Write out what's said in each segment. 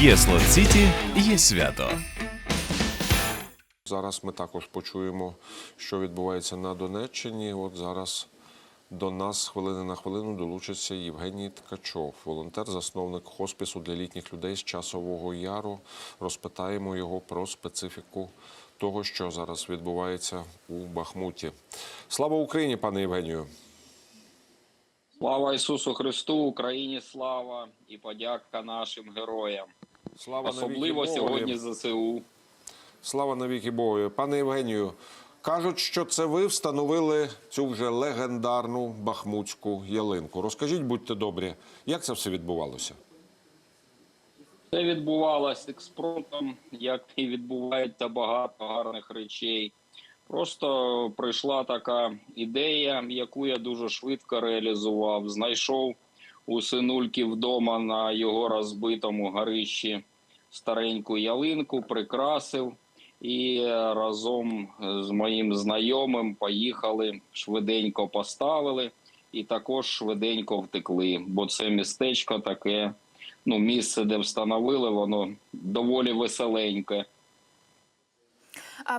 Є Слот Сіті, є свято. Зараз ми також почуємо, що відбувається на Донеччині. От зараз до нас хвилини на хвилину долучиться Євгеній Ткачов, волонтер, засновник хоспісу для літніх людей з часового яру. Розпитаємо його про специфіку того, що зараз відбувається у Бахмуті. Слава Україні, пане Євгенію! Слава Ісусу Христу, Україні слава і подяка нашим героям. Слава Особливо сьогодні ЗСУ. Слава навіки Богу. Пане Євгенію, кажуть, що це ви встановили цю вже легендарну бахмутську ялинку. Розкажіть, будьте добрі, як це все відбувалося? Це відбувалося експромтом, як і відбувається багато гарних речей. Просто прийшла така ідея, яку я дуже швидко реалізував. Знайшов у синульки вдома на його розбитому горищі стареньку ялинку, прикрасив і разом з моїм знайомим поїхали, швиденько поставили і також швиденько втекли, бо це містечко таке ну, місце, де встановили, воно доволі веселеньке.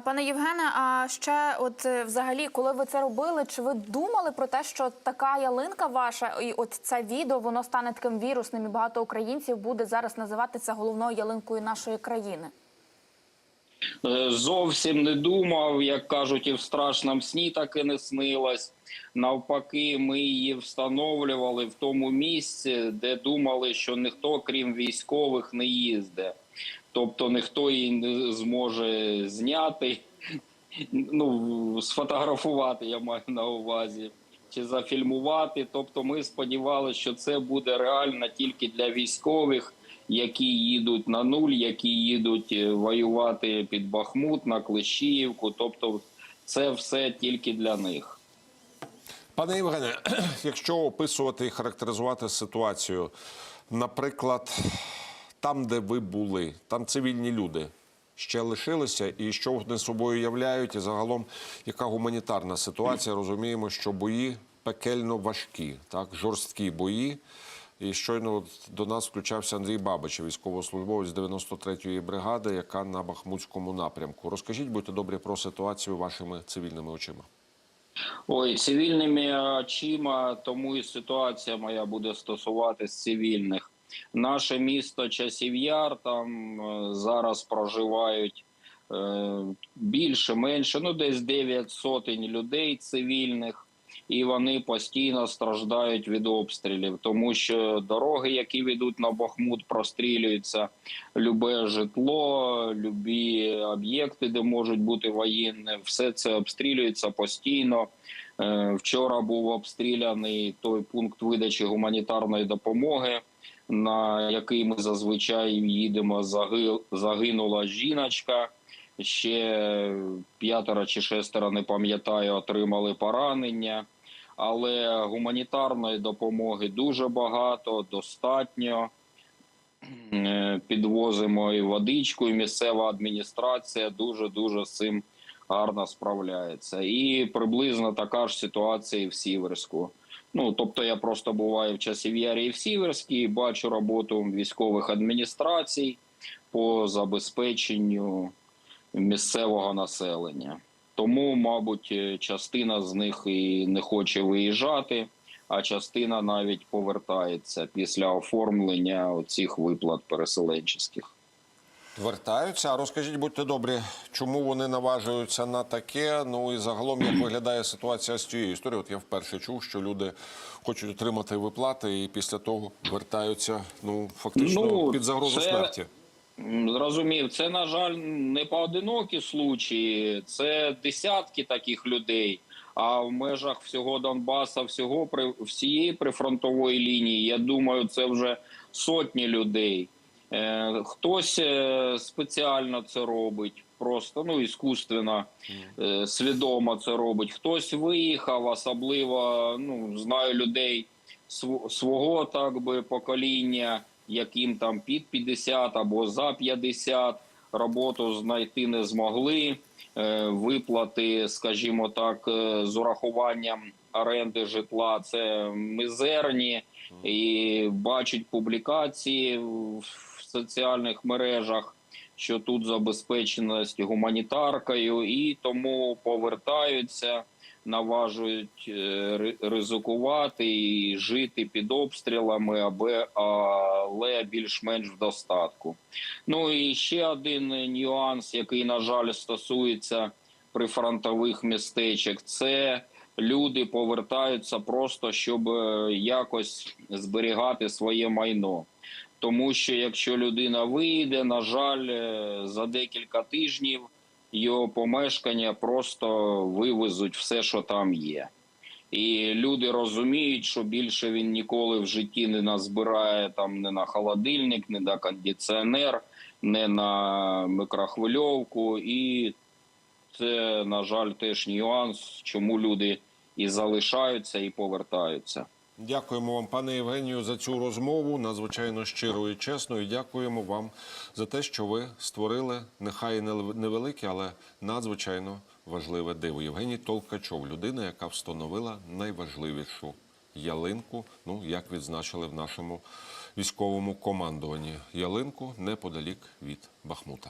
Пане Євгене, а ще, от е, взагалі, коли ви це робили, чи ви думали про те, що така ялинка ваша, і от це відео воно стане таким вірусним, і багато українців буде зараз називатися головною ялинкою нашої країни? Е, Зовсім не думав, як кажуть, і в страшному сні так і не снилось. Навпаки, ми її встановлювали в тому місці, де думали, що ніхто, крім військових, не їздить. Тобто ніхто її не зможе зняти, ну, сфотографувати, я маю на увазі, чи зафільмувати. Тобто, ми сподівалися, що це буде реально тільки для військових, які їдуть на нуль, які їдуть е, воювати під Бахмут, на Клещіївку. Тобто, це все тільки для них. Пане Євгене, якщо описувати і характеризувати ситуацію, наприклад, там, де ви були, там цивільні люди ще лишилися, і що вони собою являють, і загалом яка гуманітарна ситуація, розуміємо, що бої пекельно важкі, так, жорсткі бої. І щойно до нас включався Андрій Бабич, військовослужбовець 93-ї бригади, яка на Бахмутському напрямку. Розкажіть, будьте добрі, про ситуацію вашими цивільними очима. Ой, цивільними очима, тому і ситуація моя буде стосуватись цивільних. Наше місто Часів'яр, там е, зараз проживають е, більше, менше, ну десь 9 сотень людей цивільних, і вони постійно страждають від обстрілів, тому що дороги, які ведуть на Бахмут, прострілюються. Любе житло, любі об'єкти, де можуть бути воєнні, все це обстрілюється постійно. Е, Вчора був обстріляний той пункт видачі гуманітарної допомоги, на який ми зазвичай їдемо. Заги- Загинула жіночка. Ще п'ятеро чи шестеро, не пам'ятаю, отримали поранення. Але гуманітарної допомоги дуже багато, достатньо. Е, Підвозимо і водичку, і місцева адміністрація дуже дуже з цим гарно справляється. І приблизно така ж ситуація і в Сіверську. Ну тобто, я просто буваю в Часів'ярі і в Сіверській, і бачу роботу військових адміністрацій по забезпеченню місцевого населення. Тому, мабуть, е, частина з них і не хоче виїжджати, а частина навіть повертається після оформлення цих виплат переселенчих. Вертаються. А розкажіть, будьте добрі, чому вони наважуються на таке? Ну і загалом як виглядає ситуація з цією історією? От я вперше чув, що люди хочуть отримати виплати і після того вертаються ну фактично Ну, під загрозу це- смерті. Зрозумів, це на жаль не поодинокі случаї, це десятки таких людей. А в межах всього Донбаса, всього при всієї прифронтової лінії, я думаю, це вже сотні людей. Е, хтось е, спеціально це робить, просто ну іскусственно, е, свідомо це робить. Хтось виїхав, особливо ну знаю людей свого так би покоління, яким там під 50 або за 50, роботу знайти не змогли. Е, Виплати, скажімо так, е, з урахуванням оренди житла це мізерні. І бачать публікації в соціальних мережах, що тут забезпеченість гуманітаркою, і тому повертаються, наважують е, ризикувати і жити під обстрілами, аби але більш-менш в достатку. Ну і ще один нюанс, який, на жаль, стосується прифронтових містечок, це люди повертаються просто, щоб е, якось зберігати своє майно. Тому що якщо людина вийде, на жаль, е, за декілька тижнів його помешкання просто вивезуть все, що там є. І люди розуміють, що більше він ніколи в житті не назбирає там не на холодильник, не на кондиціонер, не на мікрохвильовку. І це, на жаль, теж нюанс, чому люди і залишаються, і повертаються. Дякуємо вам, пане Євгенію, за цю розмову. Надзвичайно щиро і чесно. І дякуємо вам за те, що ви створили нехай невелике, але надзвичайно важливе диво. Євгеній Толкачов, людина, яка встановила найважливішу ялинку. Ну як відзначили в нашому військовому командуванні. Ялинку неподалік від Бахмута.